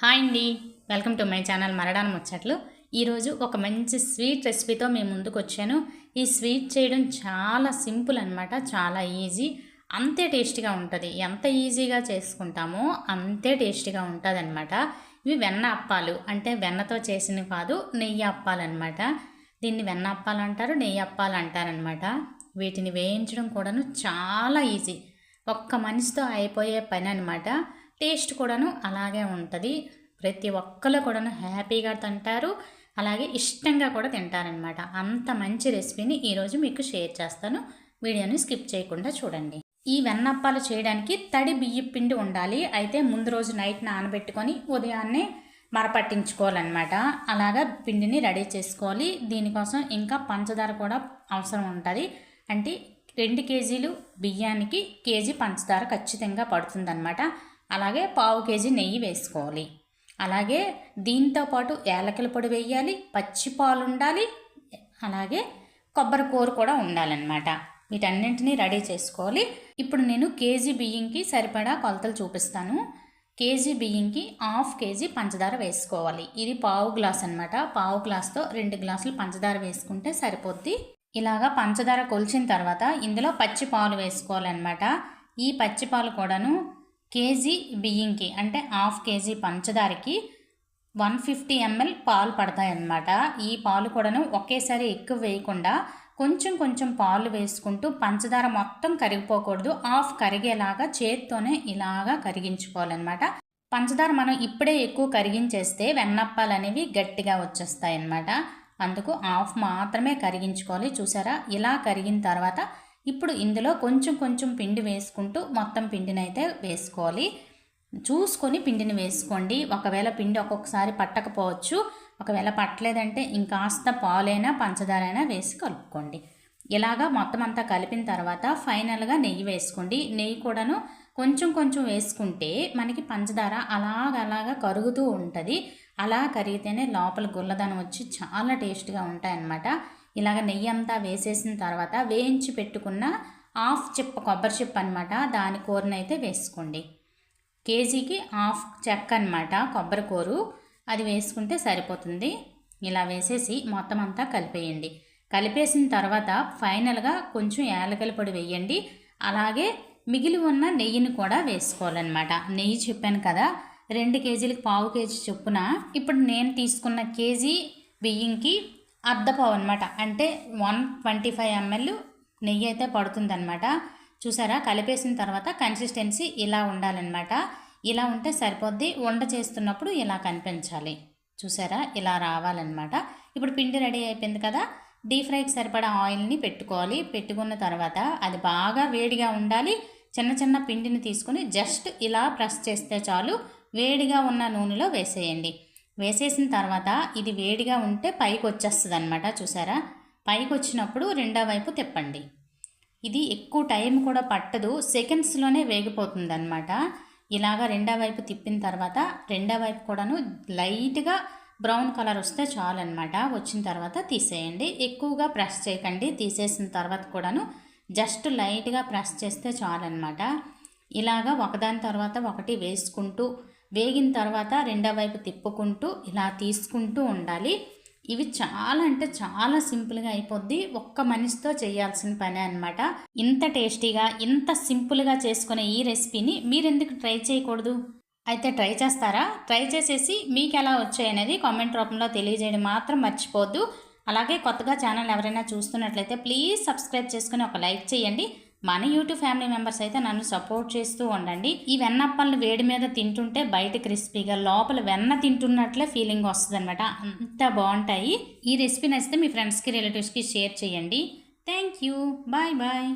Hi అండి. Welcome to my channel Maradana ముచ్చట్లు. ఈరోజు ఒక మంచి స్వీట్ రెసిపీతో మేము ముందుకు వచ్చాను ఈ స్వీట్ చేయడం చాలా సింపుల్ అనమాట చాలా ఈజీ. అంతే టేస్టీగా ఉంటుంది. ఎంత ఈజీగా చేసుకుంటామో అంతే టేస్టీగా ఉంటుంది అనమాట ఇవి వెన్న అప్పాలు అంటే వెన్నతో చేసినవి కాదు నెయ్యి అప్పాలు అనమాట దీన్ని వెన్న అప్పాలు అంటారు నెయ్యి అప్పాలు అంటారనమాట వీటిని వేయించడం కూడాను చాలా ఈజీ. ఒక్క మనిషితో అయిపోయే పని అనమాట టేస్ట్ కూడాను అలాగే ఉంటుంది. ప్రతి ఒక్కరు కూడాను హ్యాపీగా తింటారు. అలాగే ఇష్టంగా కూడా తింటారనమాట అంత మంచి రెసిపీని ఈరోజు మీకు షేర్ చేస్తాను. వీడియోని స్కిప్ చేయకుండా చూడండి. ఈ వెన్నప్పాలు చేయడానికి తడి బియ్య పిండి ఉండాలి. అయితే ముందు రోజు నైట్ నానబెట్టుకొని ఉదయాన్నే మరపట్టించుకోవాలన్నమాట. అలాగా పిండిని రెడీ చేసుకోవాలి. దీనికోసం ఇంకా పంచదార కూడా అవసరం ఉంటుంది. అంటే రెండు కేజీలు బియ్యానికి కేజీ పంచదార ఖచ్చితంగా పడుతుందన్నమాట. అలాగే పావు కేజీ నెయ్యి వేసుకోవాలి. అలాగే దీంతో పాటు ఏలకల పొడి వేయాలి పచ్చిపాలు ఉండాలి అలాగే కొబ్బరి కూర కూడా ఉండాలన్నమాట. వీటన్నింటినీ రెడీ చేసుకోవాలి. ఇప్పుడు నేను కేజీ బియ్యంకి సరిపడా కొలతలు చూపిస్తాను. కేజీ బియ్యంకి హాఫ్ కేజీ పంచదార వేసుకోవాలి. ఇది పావు గ్లాస్ అనమాట పావు గ్లాస్తో రెండు గ్లాసులు పంచదార వేసుకుంటే సరిపోద్ది. ఇలాగా పంచదార కొలిచిన తర్వాత ఇందులో పచ్చి పాలు వేసుకోవాలన్నమాట. ఈ పచ్చి పాలు కూడాను కేజీ బియ్యంకి అంటే హాఫ్ కేజీ పంచదారకి వన్ ఫిఫ్టీ ఎంఎల్ పాలు పడతాయన్నమాట. ఈ పాలు కూడాను ఒకేసారి ఎక్కువ వేయకుండా కొంచెం కొంచెం పాలు వేసుకుంటూ పంచదార మొత్తం కరిగిపోకూడదు. హాఫ్ కరిగేలాగా చేత్తోనే ఇలాగా కరిగించుకోవాలన్నమాట. పంచదార మనం ఇప్పుడే ఎక్కువ కరిగించేస్తే వెన్నప్పాలు అనేవి గట్టిగా వచ్చేస్తాయి అన్నమాట అందుకు హాఫ్ మాత్రమే కరిగించుకోవాలి. చూసారా? ఇలా కరిగిన తర్వాత ఇప్పుడు ఇందులో కొంచెం కొంచెం పిండి వేసుకుంటూ మొత్తం పిండిని అయితే వేసుకోవాలి. చూసుకొని పిండిని వేసుకోండి. ఒకవేళ పిండి ఒక్కొక్కసారి పట్టకపోవచ్చు. ఒకవేళ పట్టలేదంటే ఇంకాస్త పాలైనా పంచదారైనా వేసి కలుపుకోండి. ఇలాగా మొత్తం అంతా కలిపిన తర్వాత ఫైనల్గా నెయ్యి వేసుకోండి. నెయ్యి కూడాను కొంచెం కొంచెం వేసుకుంటే మనకి పంచదార అలాగలాగా కరుగుతూ ఉంటుంది. అలా కరిగితేనే లోపల గుల్లదనం వచ్చి చాలా టేస్ట్గా ఉంటాయన్నమాట. ఇలాగ నెయ్యి అంతా వేసేసిన తర్వాత వేయించి పెట్టుకున్న హాఫ్ చిప్ప కొబ్బరి చిప్ప అనమాట దాని కూరనైతే వేసుకోండి. కేజీకి హాఫ్ చెక్క అనమాట కొబ్బరి కూరు. అది వేసుకుంటే సరిపోతుంది. ఇలా వేసేసి మొత్తం అంతా కలిపేయండి. కలిపేసిన తర్వాత ఫైనల్గా కొంచెం యాలకల పొడి వేయండి. అలాగే మిగిలి ఉన్న నెయ్యిని కూడా వేసుకోవాలన్నమాట. నెయ్యి చెప్పాను కదా రెండు కేజీలకు పావు కేజీ చొప్పున. ఇప్పుడు నేను తీసుకున్న కేజీ బియ్యంకి అర్ధపావు అనమాట అంటే వన్ ట్వంటీ ఫైవ్ ఎంఎల్ నెయ్యి అయితే పడుతుందన్నమాట. చూసారా? కలిపేసిన తర్వాత కన్సిస్టెన్సీ ఇలా ఉండాలన్నమాట. ఇలా ఉంటే సరిపోద్ది. వండ చేస్తున్నప్పుడు ఇలా కనిపించాలి. చూసారా? ఇలా రావాలన్నమాట. ఇప్పుడు పిండి రెడీ అయిపోయింది కదా? డీప్ ఫ్రైకి సరిపడా ఆయిల్ని పెట్టుకోవాలి. పెట్టుకున్న తర్వాత అది బాగా వేడిగా ఉండాలి. చిన్న చిన్న పిండిని తీసుకుని జస్ట్ ఇలా ప్రెస్ చేస్తే చాలు. వేడిగా ఉన్న నూనెలో వేసేయండి. వేసేసిన తర్వాత ఇది వేడిగా ఉంటే పైకి వచ్చేస్తుంది అనమాట చూసారా? పైకి వచ్చినప్పుడు రెండో వైపు తిప్పండి. ఇది ఎక్కువ టైం కూడా పట్టదు సెకండ్స్లోనే వేగిపోతుంది అనమాట ఇలాగా రెండో వైపు తిప్పిన తర్వాత రెండో వైపు కూడాను లైట్గా బ్రౌన్ కలర్ వస్తే చాలు అనమాట వచ్చిన తర్వాత తీసేయండి. ఎక్కువగా ప్రెస్ చేయకండి. తీసేసిన తర్వాత కూడాను జస్ట్ లైట్గా ప్రెస్ చేస్తే చాలన్నమాట. ఇలాగా ఒకదాని తర్వాత ఒకటి వేసుకుంటూ వేగిన తర్వాత రెండో వైపు తిప్పుకుంటూ ఇలా తీసుకుంటూ ఉండాలి. ఇవి చాలా అంటే చాలా సింపుల్గా అయిపోద్ది. ఒక్క మనిషితో చేయాల్సిన పని అనమాట ఇంత టేస్టీగా ఇంత సింపుల్గా చేసుకునే ఈ రెసిపీని మీరెందుకు ట్రై చేయకూడదు? అయితే ట్రై చేస్తారా? ట్రై చేసేసి మీకు ఎలా వచ్చాయనేది కామెంట్ రూపంలో తెలియజేయడం మాత్రం మర్చిపోద్దు. అలాగే కొత్తగా ఛానల్ ఎవరైనా చూస్తున్నట్లయితే ప్లీజ్ సబ్స్క్రైబ్ చేసుకుని ఒక లైక్ చేయండి. మన యూట్యూబ్ ఫ్యామిలీ మెంబర్స్ అయితే నన్ను సపోర్ట్ చేస్తూ ఉండండి. ఈ వెన్నప్పలను వేడి మీద తింటుంటే బయట క్రిస్పీగా లోపల వెన్న తింటున్నట్లే ఫీలింగ్ వస్తుంది అనమాట అంత బాగుంటాయి. ఈ రెసిపీ నచ్చితే మీ ఫ్రెండ్స్కి రిలేటివ్స్కి షేర్ చేయండి. Thank you bye bye